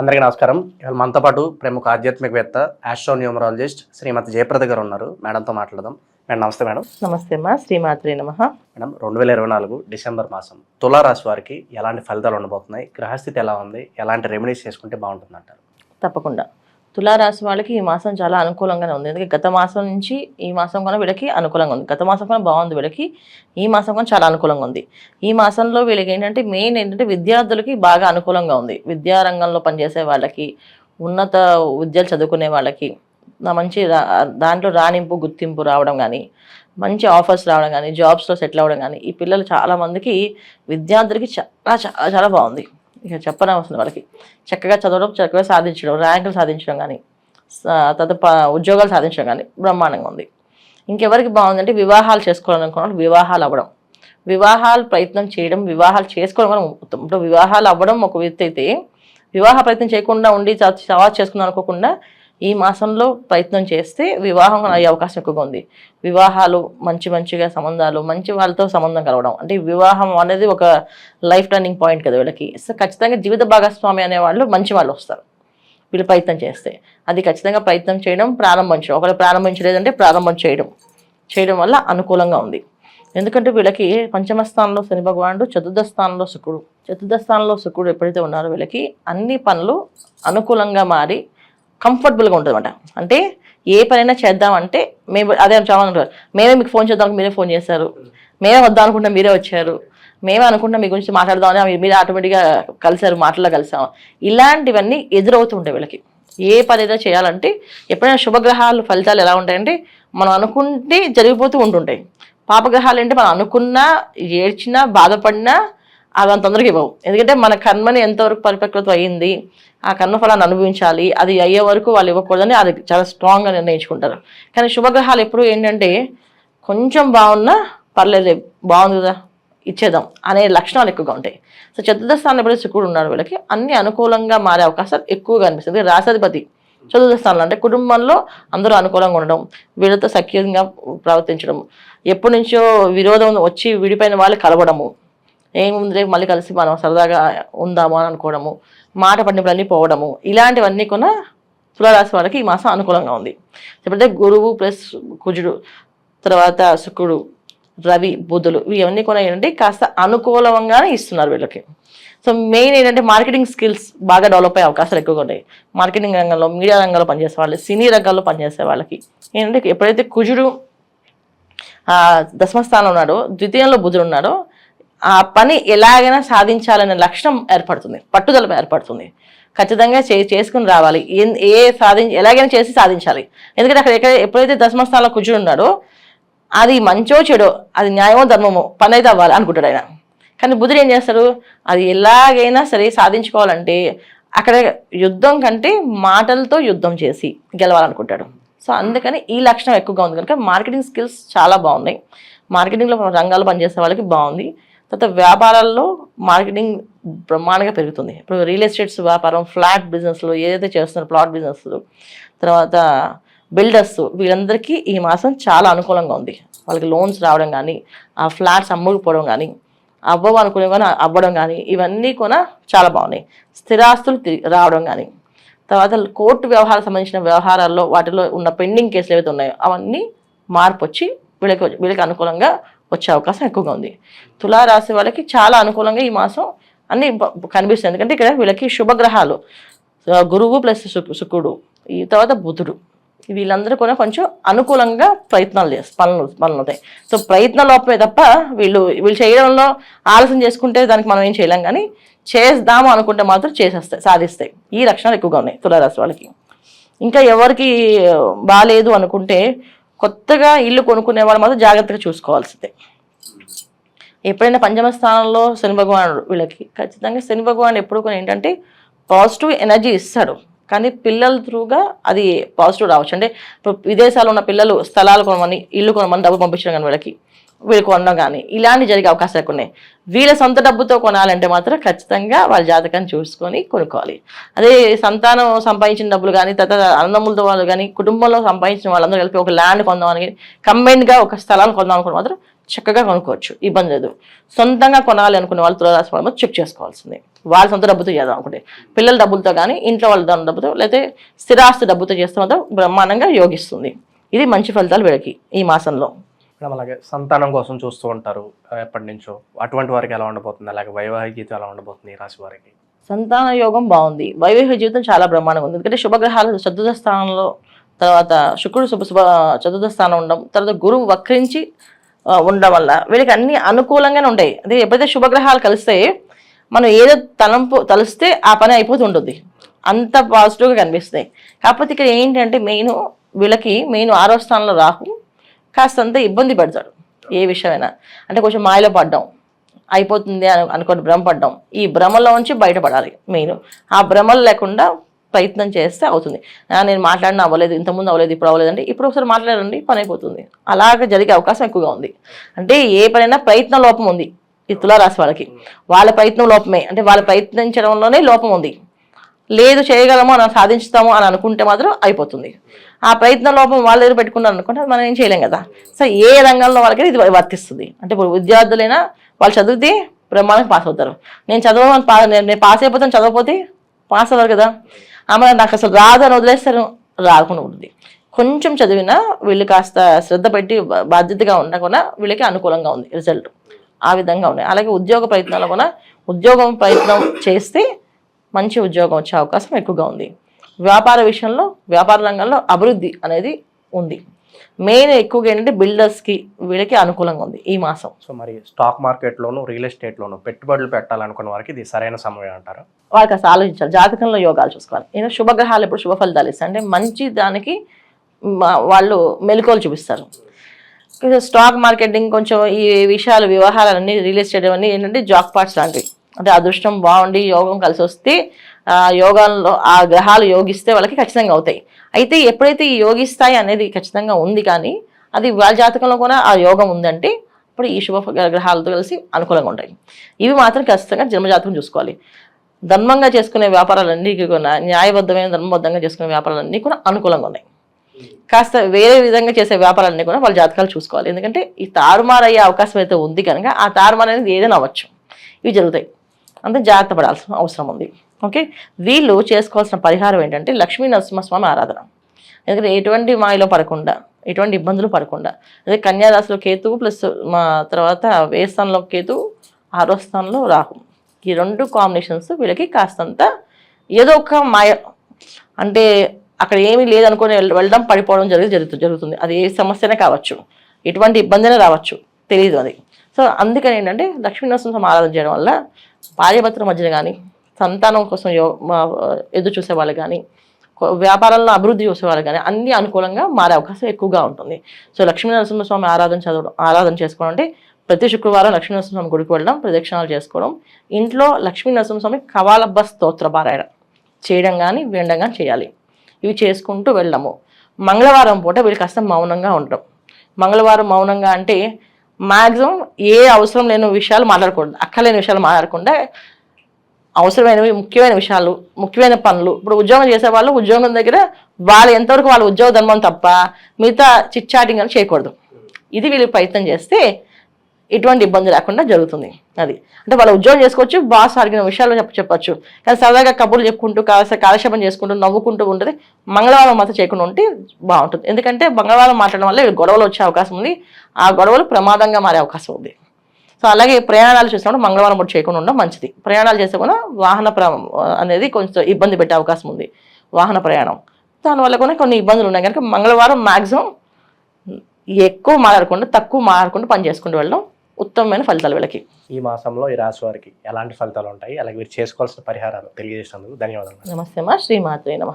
అందరికీ నమస్కారం. ఇవాళ మనతో పాటు ప్రముఖ ఆధ్యాత్మికవేత్త ఆస్ట్రోన్యూమరాలజిస్ట్ శ్రీమతి జయప్రద గారు ఉన్నారు. మేడంతో మాట్లాడదాం. మేడం నమస్తే మేడం. నమస్తే అమ్మా శ్రీమాత్రే నమ. మేడం రెండు వేల ఇరవై నాలుగు డిసెంబర్ మాసం తులారాశి వారికి ఎలాంటి ఫలితాలు ఉండబోతున్నాయి? గ్రహస్థితి ఎలా ఉంది? ఎలాంటి రెమెడీస్ చేసుకుంటే బాగుంటుంది అంటారు తప్పకుండా. తులారాశి వాళ్ళకి ఈ మాసం చాలా అనుకూలంగానే ఉంది. ఎందుకంటే గత మాసం నుంచి ఈ మాసం కన్నా వీళ్ళకి అనుకూలంగా ఉంది. గత మాసం కన్నా బాగుంది వీళ్ళకి. ఈ మాసం కన్నా చాలా అనుకూలంగా ఉంది. ఈ మాసంలో వీళ్ళకి ఏంటంటే మెయిన్ ఏంటంటే విద్యార్థులకి బాగా అనుకూలంగా ఉంది. విద్యారంగంలో పనిచేసే వాళ్ళకి ఉన్నత విద్యలు చదువుకునే వాళ్ళకి మంచి దాంట్లో రాణింపు గుర్తింపు రావడం కానీ మంచి ఆఫర్స్ రావడం కానీ జాబ్స్లో సెటిల్ అవ్వడం కానీ ఈ పిల్లలు చాలామందికి విద్యార్థులకి చాలా చాలా చాలా బాగుంది. ఇక చెప్పనవసరం వాళ్ళకి. చక్కగా చదవడం చక్కగా సాధించడం ర్యాంకులు సాధించడం కానీ తర్వాత ఉద్యోగాలు సాధించడం కానీ బ్రహ్మాండంగా ఉంది. ఇంకెవరికి బాగుందంటే వివాహాలు చేసుకోవాలనుకున్న వివాహాలు అవ్వడం. వివాహాలు ప్రయత్నం చేయడం వివాహాలు చేసుకోవడం కూడా ఉత్తమం. ఇప్పుడు వివాహాలు అవ్వడం ఒక వ్యక్తి అయితే వివాహ ప్రయత్నం చేయకుండా ఉండి సవాల్ చేసుకుందాం అనుకోకుండా ఈ మాసంలో ప్రయత్నం చేస్తే వివాహం అయ్యే అవకాశం ఎక్కువగా ఉంది. వివాహాలు మంచి మంచిగా సంబంధాలు మంచి వాళ్ళతో సంబంధం కలవడం. అంటే వివాహం అనేది ఒక లైఫ్ టర్నింగ్ పాయింట్ కదా వీళ్ళకి. సో ఖచ్చితంగా జీవిత భాగస్వామి అనే వాళ్ళు మంచి వాళ్ళు వస్తారు. వీళ్ళు ప్రయత్నం చేస్తే. అది ఖచ్చితంగా ప్రయత్నం చేయడం ప్రారంభించడం ఒకవేళ ప్రారంభించలేదంటే ప్రారంభం చేయడం. చేయడం వల్ల అనుకూలంగా ఉంది. ఎందుకంటే వీళ్ళకి పంచమ స్థానంలో శని భగవానుడు చతుర్థ స్థానంలో శుక్రుడు చతుర్థ స్థానంలో శుక్రుడు ఎప్పుడైతే ఉన్నారో వీళ్ళకి అన్ని పనులు అనుకూలంగా మారి కంఫర్టబుల్గా ఉంటుందన్నమాట. అంటే ఏ పనైనా చేద్దామంటే మేము అదే చాలంటారు మేమే మీకు ఫోన్ చేద్దాం మీరే ఫోన్ చేశారు మేమే వద్దాం అనుకుంటే మీరే వచ్చారు. మేమే అనుకుంటాం మీ గురించి మాట్లాడదామని మీరు- ఆటోమేటిక్గా కలిసారు మాటల్లో కలిసాము. ఇలాంటివన్నీ ఎదురవుతూ ఉంటాయి వీళ్ళకి. ఏ పని ఏదో చేయాలంటే ఎప్పుడైనా శుభగ్రహాలు ఫలితాలు ఎలా ఉంటాయంటే మనం అనుకుంటే జరిగిపోతూ ఉంటుంటాయి. పాపగ్రహాలు అంటే మనం అనుకున్నా ఏడ్చినా బాధపడినా అవి అంత తొందరగా ఇవ్వవు. ఎందుకంటే మన కర్మని ఎంతవరకు పరిపక్వత అయ్యింది ఆ కర్మ ఫలాన్ని అనుభవించాలి అది అయ్యే వరకు వాళ్ళు ఇవ్వకూడదని అది చాలా స్ట్రాంగ్గా నిర్ణయించుకుంటారు. కానీ శుభగ్రహాలు ఎప్పుడు ఏంటంటే కొంచెం బాగున్నా పర్లేదు బాగుంది కదా ఇచ్చేద్దాం అనే లక్షణాలు ఎక్కువగా ఉంటాయి. సో చతుర్థ స్థానంలో ఎప్పుడైతే శుక్రుడు ఉన్నాడు వీళ్ళకి అన్ని అనుకూలంగా మారే అవకాశాలు ఎక్కువగా అనిపిస్తుంది. రాసాధిపతి చతుర్థ స్థానంలో అంటే కుటుంబంలో అందరూ అనుకూలంగా ఉండడం వీళ్ళతో సఖ్యంగా ప్రవర్తించడం ఎప్పటి నుంచో విరోధం వచ్చి విడిపోయిన వాళ్ళు కలవడము ఏముంది రేపు మళ్ళీ కలిసి మనం సరదాగా ఉందాము అని అనుకోవడము మాట పడినప్పుడన్నీ పోవడము ఇలాంటివన్నీ కూడా తులారాశి వాళ్ళకి ఈ మాసం అనుకూలంగా ఉంది. ఎప్పుడైతే గురువు ప్లస్ కుజుడు తర్వాత శుక్రుడు రవి బుధులు ఇవన్నీ కూడా ఏంటంటే కాస్త అనుకూలంగానే ఇస్తున్నారు వీళ్ళకి. సో మెయిన్ ఏంటంటే మార్కెటింగ్ స్కిల్స్ బాగా డెవలప్ అయ్యే అవకాశాలు ఎక్కువగా ఉన్నాయి మార్కెటింగ్ రంగంలో మీడియా రంగంలో పనిచేసే వాళ్ళు సినీ రంగంలో పనిచేసే వాళ్ళకి. ఏంటంటే ఎప్పుడైతే కుజుడు దశమ స్థానంలో ఉన్నాడో ద్వితీయంలో బుధుడు ఉన్నాడో ఆ పని ఎలాగైనా సాధించాలనే లక్షణం ఏర్పడుతుంది పట్టుదల ఏర్పడుతుంది. ఖచ్చితంగా చే చేసుకుని రావాలి. ఏం- ఏ సాధించి ఎలాగైనా చేసి సాధించాలి. ఎందుకంటే అక్కడ ఎక్కడ ఎప్పుడైతే దశమ స్థానంలో కుజుడు ఉన్నాడో అది మంచో చెడో అది న్యాయమో ధర్మమో పని అయితే అవ్వాలి అనుకుంటాడు ఆయన. కానీ బుధుడు ఏం చేస్తాడు? అది ఎలాగైనా సరే సాధించుకోవాలంటే అక్కడ యుద్ధం కంటే మాటలతో యుద్ధం చేసి గెలవాలనుకుంటాడు. సో అందుకని ఈ లక్షణం ఎక్కువగా ఉంది. కనుక మార్కెటింగ్ స్కిల్స్ చాలా బాగున్నాయి. మార్కెటింగ్లో రంగాలు పనిచేసే వాళ్ళకి బాగుంది. తర్వాత వ్యాపారాల్లో మార్కెటింగ్ బ్రహ్మాండంగా పెరుగుతుంది. ఇప్పుడు రియల్ ఎస్టేట్స్ వ్యాపారం ఫ్లాట్ బిజినెస్లు ఏదైతే చేస్తున్నారో ప్లాట్ బిజినెస్లు తర్వాత బిల్డర్స్ వీళ్ళందరికీ ఈ మాసం చాలా అనుకూలంగా ఉంది. వాళ్ళకి లోన్స్ రావడం కానీ ఆ ఫ్లాట్స్ అమ్ముకుపోవడం కానీ అవ్వవు అనుకునే కానీ అవ్వడం కానీ ఇవన్నీ కూడా చాలా బాగున్నాయి. స్థిరాస్తులు రావడం కానీ తర్వాత కోర్టు వ్యవహారాలకు సంబంధించిన వ్యవహారాల్లో వాటిలో ఉన్న పెండింగ్ కేసులు ఏవైతే ఉన్నాయో అవన్నీ మార్పు వచ్చి వీళ్ళకి వీళ్ళకి అనుకూలంగా వచ్చే అవకాశం ఎక్కువగా ఉంది. తులారాశి వాళ్ళకి చాలా అనుకూలంగా ఈ మాసం అన్ని కనిపిస్తుంది ఎందుకంటే ఇక్కడ వీళ్ళకి శుభగ్రహాలు. గురువు ప్లస్ శుకుడు ఈ తర్వాత బుధుడు. వీళ్ళందరూ కూడా కొంచెం అనుకూలంగా ప్రయత్నాలు చేస్తారు పనులు పనులు ఉంటాయి సో ప్రయత్న లోపమే తప్ప వీళ్ళు వీళ్ళు చేయడంలో ఆలస్యం చేసుకుంటే దానికి మనం ఏం చేయలేం కానీ చేద్దాము అనుకుంటే మాత్రం చేసేస్తాయి సాధిస్తాయి. ఈ లక్షణాలు ఎక్కువగా ఉన్నాయి తులారాశి వాళ్ళకి. ఇంకా ఎవరికి బాగాలేదు అనుకుంటే కొత్తగా ఇల్లు కొనుక్కునే వాళ్ళు మాత్రం జాగ్రత్తగా చూసుకోవాల్సిందే. ఎప్పుడైనా పంచమ స్థానంలో శని భగవానుడు వీళ్ళకి ఖచ్చితంగా శని భగవాన్ ఎప్పుడు కూడా ఏంటంటే పాజిటివ్ ఎనర్జీ ఇస్తాడు. కానీ పిల్లల త్రూగా అది పాజిటివ్ రావచ్చు. అంటే ఇప్పుడు విదేశాల్లో ఉన్న పిల్లలు స్థలాలు కొనమని ఇల్లు కొనమని డబ్బు పంపించడం కానీ వీళ్ళకి వీళ్ళు కొనడం కానీ ఇలాంటి జరిగే అవకాశాలు ఉన్నాయి. వీళ్ళ సొంత డబ్బుతో కొనాలంటే మాత్రం ఖచ్చితంగా వాళ్ళ జాతకాన్ని చూసుకొని కొనుక్కోవాలి. అదే సంతానం సంపాదించిన డబ్బులు కానీ తర్వాత అన్నములతో వాళ్ళు కానీ కుటుంబంలో సంపాదించిన వాళ్ళందరూ కలిపి ఒక ల్యాండ్ కొందామని కంబైన్డ్గా ఒక స్థలాన్ని కొందాం మాత్రం చక్కగా కొనుక్కోవచ్చు ఇబ్బంది లేదు. సొంతంగా కొనాలి అనుకునే వాళ్ళు తులారాశి వాళ్ళు చెక్ చేసుకోవాల్సిందే. వాళ్ళ సొంత డబ్బుతో చేద్దాం అనుకుంటే. పిల్లల డబ్బులతో కానీ ఇంట్లో వాళ్ళ దాని డబ్బుతో లేకపోతే స్థిరాస్తి డబ్బుతో చేస్తే మాత్రం బ్రహ్మాండంగా యోగిస్తుంది. ఇది మంచి ఫలితాలు వీళ్ళకి ఈ మాసంలో. మేడం అలాగే సంతానం కోసం చూస్తూ ఉంటారు ఎప్పటి నుంచో. అటువంటి వారికి ఎలా ఉండబోతుంది? అలాగే వైవాహిక జీవితం ఎలా ఉండబోతుంది ఈ రాశి వారికి? సంతాన యోగం బాగుంది. వైవాహిక జీవితం చాలా బ్రహ్మాండంగా ఉంది. ఎందుకంటే శుభగ్రహాలు చతుర్థ స్థానంలో తర్వాత శుక్రుడు శుభ శుభ చతుర్థ స్థానం ఉండడం తర్వాత గురువు వక్రించి ఉండడం వల్ల. వీళ్ళకి అన్ని అనుకూలంగానే ఉంటాయి. అంటే ఎప్పుడైతే శుభగ్రహాలు కలిస్తే మనం ఏదో తలంపు తలిస్తే ఆ పని అయిపోతుంటుంది అంత పాజిటివ్గా కనిపిస్తాయి. కాకపోతే ఇక్కడ ఏంటంటే మెయిన్ వీళ్ళకి మెయిన్ ఆరో స్థానంలో రాహు కాస్తంత ఇబ్బంది పెడతాడు. ఏ విషయమైనా. అంటే కొంచెం మాయలో పడ్డాం. అయిపోతుంది అని అనుకోని భ్రమపడ్డాం ఈ భ్రమలో నుంచి బయటపడాలి మెయిన్. ఆ భ్రమలు లేకుండా ప్రయత్నం చేస్తే అవుతుంది. నేను మాట్లాడిన అవ్వలేదు ఇంతకుముందు అవ్వలేదు ఇప్పుడు అవ్వలేదు అంటే ఇప్పుడు ఒకసారి మాట్లాడండి పని అయిపోతుంది. అలాగ జరిగే అవకాశం ఎక్కువగా ఉంది. అంటే ఏ పనైనా ప్రయత్న లోపం ఉంది ఈ తులారాశి వాళ్ళకి. వాళ్ళ ప్రయత్నం లోపమే. అంటే వాళ్ళు ప్రయత్నించడంలోనే లోపం ఉంది. లేదు చేయగలము అని సాధించుతాము అని అనుకుంటే మాత్రం అయిపోతుంది. ఆ ప్రయత్న లోపం వాళ్ళ దగ్గర పెట్టుకున్నారు అనుకుంటే మనం ఏం చేయలేం కదా. సో ఏ రంగంలో వాళ్ళకి ఇది వర్తిస్తుంది. అంటే ఇప్పుడు విద్యార్థులైనా వాళ్ళు చదివితే బ్రహ్మాండంగా పాస్ అవుతారు. నేను చదవమని పా నేను నేను పాస్ అయిపోతాను చదవకపోతే పాస్ అవ్వరు కదా. ఆమె నాకు అసలు రాదు అని వదిలేస్తారు రాకుండా ఉంటుంది. కొంచెం చదివినా వీళ్ళు కాస్త శ్రద్ధ పెట్టి బాధ్యతగా ఉన్నా కూడా వీళ్ళకి అనుకూలంగా ఉంది రిజల్ట్. ఆ విధంగా ఉన్నాయి. అలాగే ఉద్యోగ ప్రయత్నాలు కూడా ఉద్యోగం ప్రయత్నం చేస్తే మంచి ఉద్యోగం వచ్చే అవకాశం ఎక్కువగా ఉంది. వ్యాపార విషయంలో వ్యాపార రంగంలో అభివృద్ధి అనేది ఉంది. మెయిన్ ఎక్కువగా ఏంటంటే బిల్డర్స్కి వీళ్ళకి అనుకూలంగా ఉంది ఈ మాసం. సో మరి స్టాక్ మార్కెట్లోను రియల్ ఎస్టేట్లోను పెట్టుబడులు పెట్టాలనుకున్న వారికి ఇది సరైన సమయం అంటారా? వాళ్ళకి అసలు ఆలోచించాలి. జాతకంలో యోగాలు చూసుకోవాలి. నేను శుభగ్రహాలు ఎప్పుడు శుభ ఫలితాలు ఇస్తాయి. అంటే మంచి దానికి వాళ్ళు మెలకువలు చూపిస్తారు. స్టాక్ మార్కెటింగ్ కొంచెం ఈ విషయాలు వ్యవహారాలన్నీ రియల్ ఎస్టేట్ అన్నీ ఏంటంటే జాక్ పార్ట్స్ లాంటివి. అంటే అదృష్టం బాగుండి యోగం కలిసి వస్తే యోగాల్లో ఆ గ్రహాలు యోగిస్తే వాళ్ళకి ఖచ్చితంగా అవుతాయి. అయితే ఎప్పుడైతే ఈ యోగిస్తాయి అనేది ఖచ్చితంగా ఉంది కానీ అది వాళ్ళ జాతకంలో కూడా ఆ యోగం ఉందంటే ఇప్పుడు ఈ శుభ గ్రహాలతో కలిసి అనుకూలంగా ఉంటాయి. ఇవి మాత్రం ఖచ్చితంగా జన్మజాతకం చూసుకోవాలి. ధర్మంగా చేసుకునే వ్యాపారాలన్నీ కూడా న్యాయబద్ధమైన ధర్మబద్ధంగా చేసుకునే వ్యాపారాలన్నీ కూడా అనుకూలంగా ఉన్నాయి. కాస్త వేరే విధంగా చేసే వ్యాపారాలన్నీ కూడా వాళ్ళ జాతకాలు చూసుకోవాలి. ఎందుకంటే ఈ తారుమారు అయ్యే అవకాశం అయితే ఉంది కనుక ఆ తారుమారు అనేది ఏదైనా అవ్వచ్చు. ఇవి జరుగుతాయి. అంతే జాగ్రత్త పడాల్సిన అవసరం ఉంది. ఓకే? వీళ్ళు చేసుకోవాల్సిన పరిహారం ఏంటంటే లక్ష్మీ నరసింహస్వామి ఆరాధన. ఎందుకంటే ఎటువంటి మాయలో పడకుండా ఎటువంటి ఇబ్బందులు పడకుండా. అదే కన్యారాశిలో కేతువు ప్లస్ మా తర్వాత ఏ స్థానంలో కేతువు ఆరో స్థానంలో రాహు. ఈ రెండు కాంబినేషన్స్ వీళ్ళకి కాస్తంత ఏదో ఒక మాయ. అంటే అక్కడ ఏమీ లేదనుకొని వెళ్ళడం పడిపోవడం జరిగి జరుగుతుంది జరుగుతుంది. అది ఏ సమస్యనే కావచ్చు. ఎటువంటి ఇబ్బందినే రావచ్చు. తెలియదు అది. సో అందుకని ఏంటంటే లక్ష్మీనరసింహ ఆరాధన చేయడం వల్ల భార్యభర్తల మధ్యన కానీ సంతానం కోసం యో ఎదురు వాళ్ళు కానీ వ్యాపారంలో అభివృద్ధి చూసేవాళ్ళు కానీ అన్ని అనుకూలంగా మారే అవకాశం ఎక్కువగా ఉంటుంది. సో లక్ష్మీ నరసింహస్వామి ఆరాధన చదవడం ఆరాధన చేసుకోవడం అంటే ప్రతి శుక్రవారం లక్ష్మీ నరసింహస్వామి గుడికి వెళ్ళడం ప్రదక్షిణాలు చేసుకోవడం ఇంట్లో లక్ష్మీ నరసింహస్వామి కవాలబ్బ స్తోత్ర పారాయణ చేయడం కానీ వినడం కానీ చేయాలి. ఇవి చేసుకుంటూ వెళ్ళడము. మంగళవారం పూట వీళ్ళు కాస్త మౌనంగా ఉండడం. మంగళవారం మౌనంగా అంటే మ్యాక్సిమం ఏ అవసరం లేని విషయాలు మాట్లాడకూడదు. అక్కలేని విషయాలు మాట్లాడకుండా అవసరమైనవి ముఖ్యమైన విషయాలు ముఖ్యమైన పనులు. ఇప్పుడు ఉద్యోగం చేసే వాళ్ళు ఉద్యోగం దగ్గర వాళ్ళు ఎంతవరకు వాళ్ళ ఉద్యోగ ధర్మం తప్ప మిగతా చిట్ చాటింగ్ అని చేయకూడదు. ఇది వీళ్ళు ప్రయత్నం చేస్తే ఎటువంటి ఇబ్బంది లేకుండా జరుగుతుంది. అది. అంటే వాళ్ళు ఉద్యోగం చేసుకోవచ్చు బాస్ అడిగిన విషయాలు చెప్ప చెప్పొచ్చు. కానీ సరదాగా కబుర్లు చెప్పుకుంటూ కాస్త కాలక్షేపం చేసుకుంటూ నవ్వుకుంటూ ఉంటుంది. మంగళవారం మాత్రం చేయకుండా ఉంటే బాగుంటుంది. ఎందుకంటే మంగళవారం మాట్లాడడం వల్ల గొడవలు వచ్చే అవకాశం ఉంది. ఆ గొడవలు ప్రమాదంగా మారే అవకాశం ఉంది. సో అలాగే ప్రయాణాలు చేసినప్పుడు మంగళవారం పూట చేయకుండా ఉండడం మంచిది. ప్రయాణాలు చేస్తే కూడా వాహన అనేది కొంచెం ఇబ్బంది పెట్టే అవకాశం ఉంది. వాహన ప్రయాణం. దానివల్ల కూడా కొన్ని ఇబ్బందులు ఉన్నాయి. కనుక మంగళవారం మ్యాక్సిమం ఎక్కువ మాట్లాడకుండా తక్కువ మాట్లాడకుండా పని చేసుకుంటూ వెళ్ళడం ఉత్తమమైన ఫలితాలు వీళ్ళకి. ఈ మాసంలో ఈ రాశి వారికి ఎలాంటి ఫలితాలు ఉంటాయి? అలాగే మీరు చేసుకోవాల్సిన పరిహారాలు తెలియజేసినందుకు ధన్యవాదాలు. నమస్తే మా శ్రీమాత్రే నమ.